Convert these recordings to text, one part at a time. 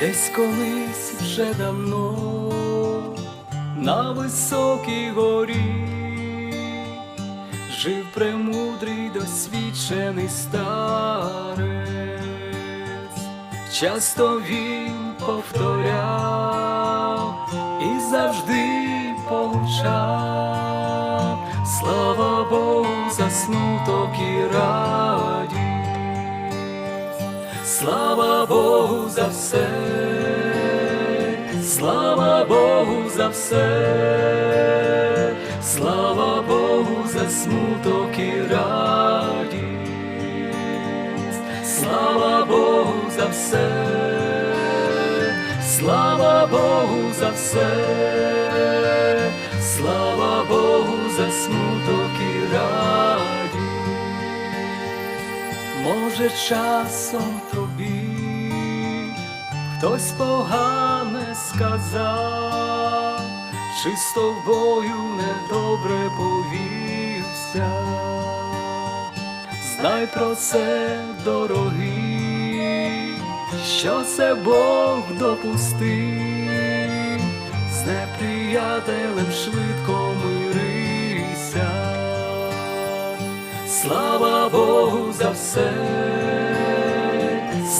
Десь колись вже давно на високій горі жив премудрий досвідчений старець, часто він повторяв і завжди получав, слава Богу, за смуток і радість. Слава Богу за все, слава Богу за все, слава Богу за смуток і радість, слава Богу за все, слава Богу за все, слава Богу за смуток і радість. Може, часом тобі хтось погане сказав, чи з тобою недобре повівся. Знай про це, дорогий, що це Бог допустив, з неприятелем швидко мирися. Слава Богу за все,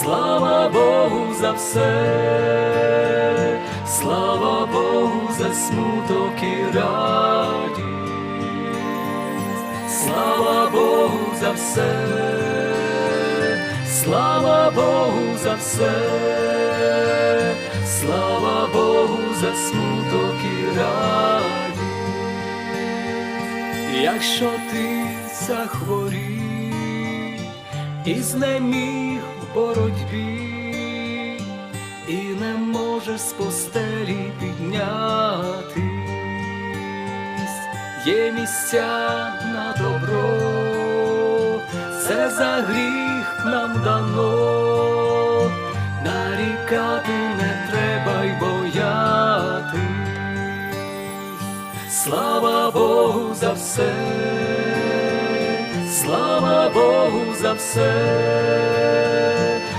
слава Богу за все, слава Богу за смуток і радість, слава Богу за все, слава Богу за все, слава Богу за смуток і радість. Якщо ти захворів і знеміг боротьбі, і не можеш з постелі піднятись, є місця на добро, це за гріх нам дано, нарікати не треба й боятись. Слава Богу за все, слава Богу за все,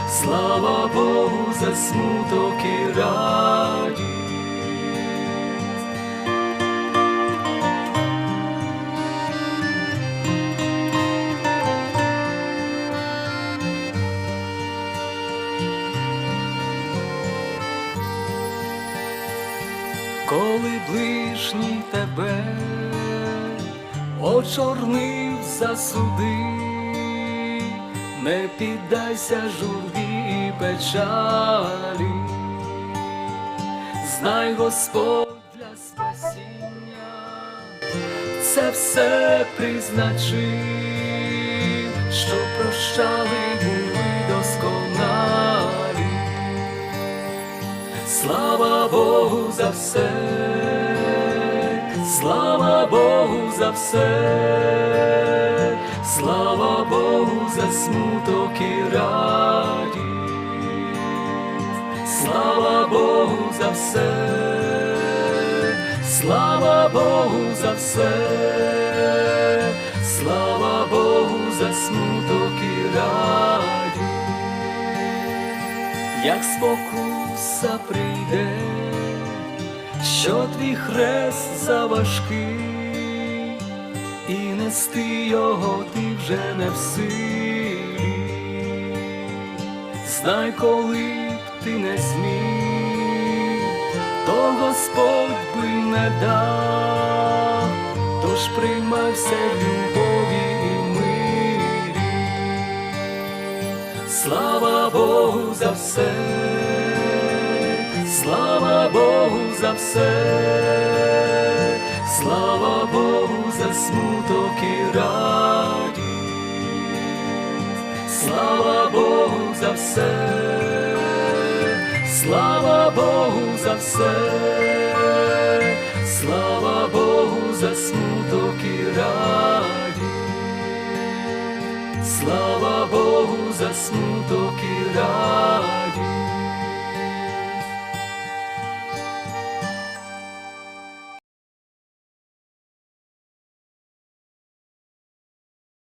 слава Богу за смуток і радість. коли ближній тебе очорнив засуди, не піддайся журбі і печалі, знай Господь для спасіння, це все призначив, що прощали були досконалі. Слава Богу за все, слава Богу за все, слава Богу за смуток і радість, слава Богу за все, слава Богу за все, слава Богу за смуток і радість. Як спокуса прийде, що твій хрест заважкий, і нести його ти вже не в силі. Знай, коли б ти не зміг, то Господь би не дав, тож приймайся в любові і мирі. Слава Богу за все, Богу за все, слава Богу за смуток і радість, слава Богу за все, слава Богу за все, слава Богу за смуток і радість. Слава Богу за смуток і радість.